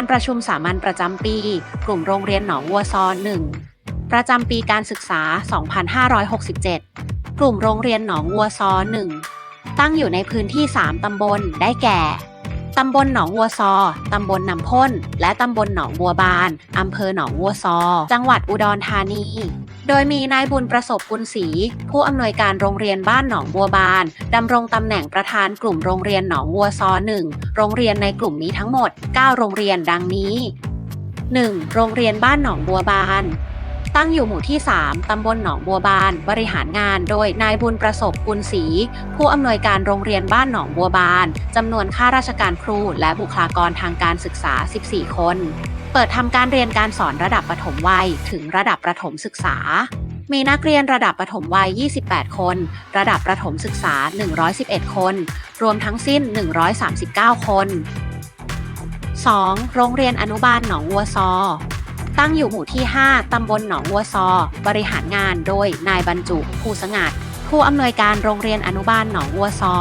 การประชุมสามัญประจำปี กลุ่มโรงเรียนหนองวัวซอ1ประจำปีการศึกษา 2567 กลุ่มโรงเรียนหนองวัวซอ1ตั้งอยู่ในพื้นที่ 3 ตำบล ได้แก่ ตำบลหนองวัวซอ ตำบลนำพ่นและตำบลหนองบัวบาน อำเภอหนองวัวซอ จังหวัดอุดรธานี โดยมีนายบุญประสบกุลศรีผู้อำนวยการโรงเรียนบ้านหนองบัวบานดำรงตำแหน่งประธานกลุ่มโรงเรียนหนองวัวซอหนึ่งโรงเรียนในกลุ่มนี้ทั้งหมด 9 โรงเรียนดังนี้ 1. โรงเรียนบ้านหนองบัวบาน ตั้งอยู่หมู่ที่ 3 ตำบลหนองบัวบาน บริหารงานโดยนายบุญประสบกุลศรี ผู้อำนวยการโรงเรียนบ้านหนองบัวบาน จำนวนข้าราชการครู และบุคลากรทางการศึกษา 14 คน เปิดทำการเรียนการสอนระดับประถมวัย ถึงระดับประถมศึกษา มีนักเรียนระดับประถมวัย 28 คน ระดับประถมศึกษา 111 คน รวมทั้งสิ้น 139 คน 2. โรงเรียนอนุบาลหนองวัวซอ ตั้งอยู่หมู่ที่ 5 ตำบลหนองวัวซอ บริหารงานโดยนายบรรจุภูสงัด ผู้อำนวยการโรงเรียนอนุบาลหนองวัวซอ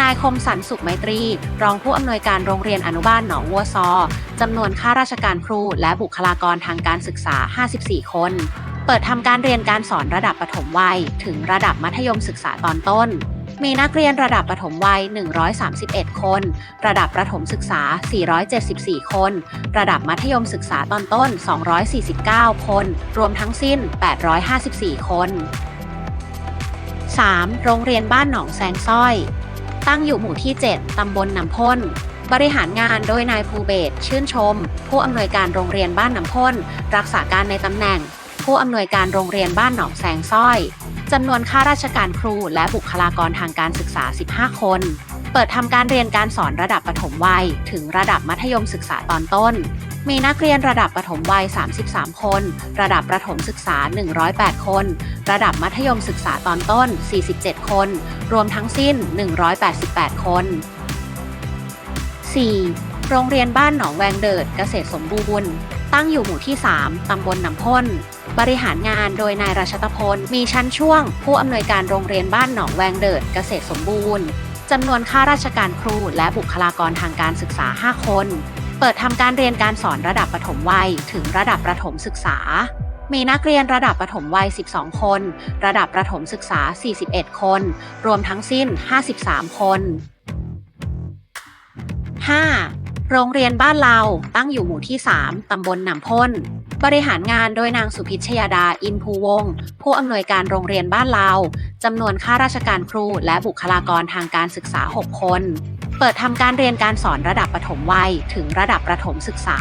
นายคมสันสุขไมตรี รองผู้อำนวยการโรงเรียนอนุบาลหนองวัวซอจำนวนข้าราชการครูและบุคลากรทางการศึกษา 54 คน เปิดทำการเรียนการสอนระดับประถมวัย ถึงระดับมัธยมศึกษาตอนต้น มีนักเรียนระดับประถมวัย 131 คน ระดับประถมศึกษา 474 คน ระดับมัธยมศึกษาตอนต้น 249 คน รวมทั้งสิ้น 854 คน 3. โรงเรียนบ้านหนองแซงสร้อย ตั้งอยู่หมู่ที่ 7 ตำบลน้ำพ่นบริหารงานโดยนายภูเบศชื่นชม ผู้อำนวยการโรงเรียนบ้านน้ำพ่นรักษาการในตำแหน่ง ผู้อำนวยการโรงเรียนบ้านหนองแซงสร้อย จำนวนข้าราชการครูและบุคลากรทางการศึกษา 15 คน เปิดทำการเรียนการสอนระดับประถมวัย ถึงระดับมัธยมศึกษาตอนต้น มีนักเรียนระดับประถมวัย 33 คน ระดับประถมศึกษา 108 คน ระดับมัธยมศึกษาตอนต้น 47 คน รวมทั้งสิ้น 188 คน 4. โรงเรียนบ้านหนองแวงเดิดเกษตรสมบูรณ์ ตั้งอยู่หมู่ที่ 3 ตำบลน้ำพ่น บริหารงานโดยนายรัชตพล มีชั้นช่วง ผู้อำนวยการโรงเรียนบ้านหนองแวงเดิดเกษตรสมบูรณ์จำนวนข้าราชการครูและบุคลากรทางการศึกษา 5 คน เปิดทำการเรียนการสอนระดับประถมวัยถึงระดับประถมศึกษา มีนักเรียนระดับประถมวัย 12 คน ระดับประถมศึกษา 41 คน รวมทั้งสิ้น 53 คน 5. โรงเรียนบ้านเราตั้งอยู่หมู่ที่ 3 ตำบลหนำพ่น บริหารงานโดยนางสุพิชยาดาอินภูวงศ์ผู้อำนวยการโรงเรียนบ้านเราจำนวนข้าราชการครูและบุคลากรทางการศึกษา 6 คน เปิดทำการเรียนการสอนระดับประถมวัยถึงระดับประถมศึกษา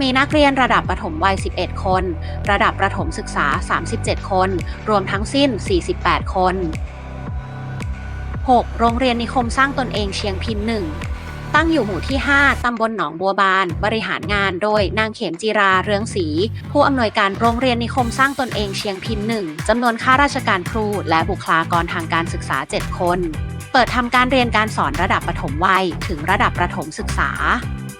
มีนักเรียนระดับประถมวัย 11 คน ระดับประถมศึกษา 37 คน รวมทั้งสิ้น 48 คน 6. โรงเรียนนิคมสร้างตนเองเชียงพินหนึ่ง ตั้งอยู่หมู่ที่ 5 ตำบลหนองบัวบาน บริหารงานโดยนางเขมจีราเรืองศรี ผู้อำนวยการโรงเรียนนิคมสร้างตนเองเชียงพินหนึ่งจำนวนข้าราชการครู และบุคลากรทางการศึกษา 7 คน เปิดทำการเรียนการสอนระดับประถมวัย ถึงระดับประถมศึกษา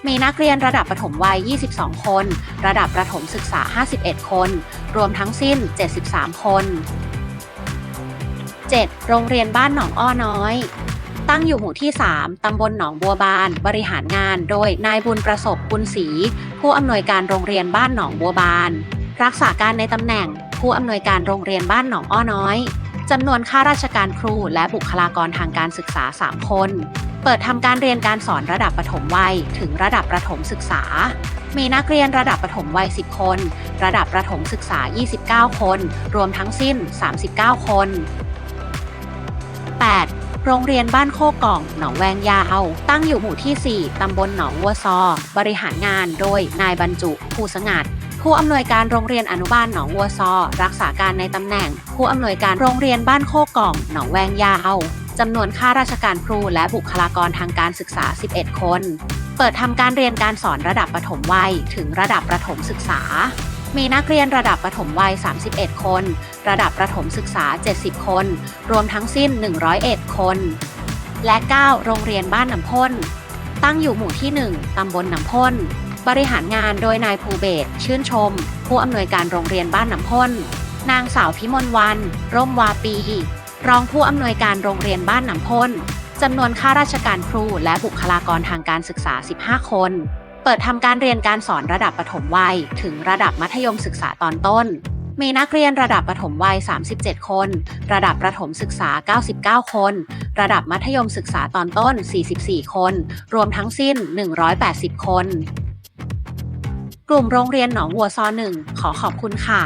มีนักเรียนระดับประถมวัย 22 คน ระดับประถมศึกษา 51 คน รวมทั้งสิ้น 73 คน 7. โรงเรียนบ้านหนองอ้อน้อย ตั้งอยู่หมู่ที่ 3 ตำบลหนองบัวบาน บริหารงาน โดยนายบุญประสบบุญศรีผู้อำนวยการโรงเรียนบ้านหนองบัวบาน รักษาการในตำแหน่ง ผู้อำนวยการโรงเรียนบ้านหนองอ้อน้อยจำนวนข้าราชการครูและบุคลากรทางการศึกษา 3 คน เปิดทำการเรียนการสอนระดับประถมวัยถึงระดับประถมศึกษา มีนักเรียนระดับประถมวัย 10 คน ระดับประถมศึกษา 29 คน รวมทั้งสิ้น 39 คน 8. โรงเรียนบ้านโคกล่องหนองแวงยาว ตั้งอยู่หมู่ที่ 4 ตำบลหนองวัวซอ บริหารงานโดยนายบรรจุภูสงัดผู้อำนวยการโรงเรียนอนุบาลหนองวัวซอ รักษาการในตำแหน่ง ผู้อำนวยการโรงเรียนบ้านโคกล่องหนองแวงยาวจำนวนข้าราชการครูและบุคลากรทางการศึกษา 11 คน เปิดทำการเรียนการสอนระดับประถมวัยถึงระดับประถมศึกษา มีนักเรียนระดับประถมวัย 31 คน ระดับประถมศึกษา 70 คน รวมทั้งสิ้น 101 คน และ 9 โรงเรียนบ้านน้ำพ่นตั้งอยู่หมู่ที่ 1 ตำบลน้ำพ่นบริหารงานโดยนายภูเบศชื่นชม ผู้อำนวยการโรงเรียนบ้านน้ำพ่นนางสาวพิมลวัน ร่มวาปี รองผู้อำนวยการโรงเรียนบ้านน้ำพ่นจำนวนข้าราชการครูและบุคลากรทางการศึกษา 15 คน เปิดทำการเรียนการสอนระดับประถมวัย ถึงระดับมัธยมศึกษาตอนต้น มีนักเรียนระดับประถมวัย 37 คน ระดับประถมศึกษา 99 คน ระดับมัธยมศึกษาตอนต้น 44 คน รวมทั้งสิ้น 180 คน กลุ่มโรงเรียนหนองวัวซอหนึ่งขอขอบคุณค่ะ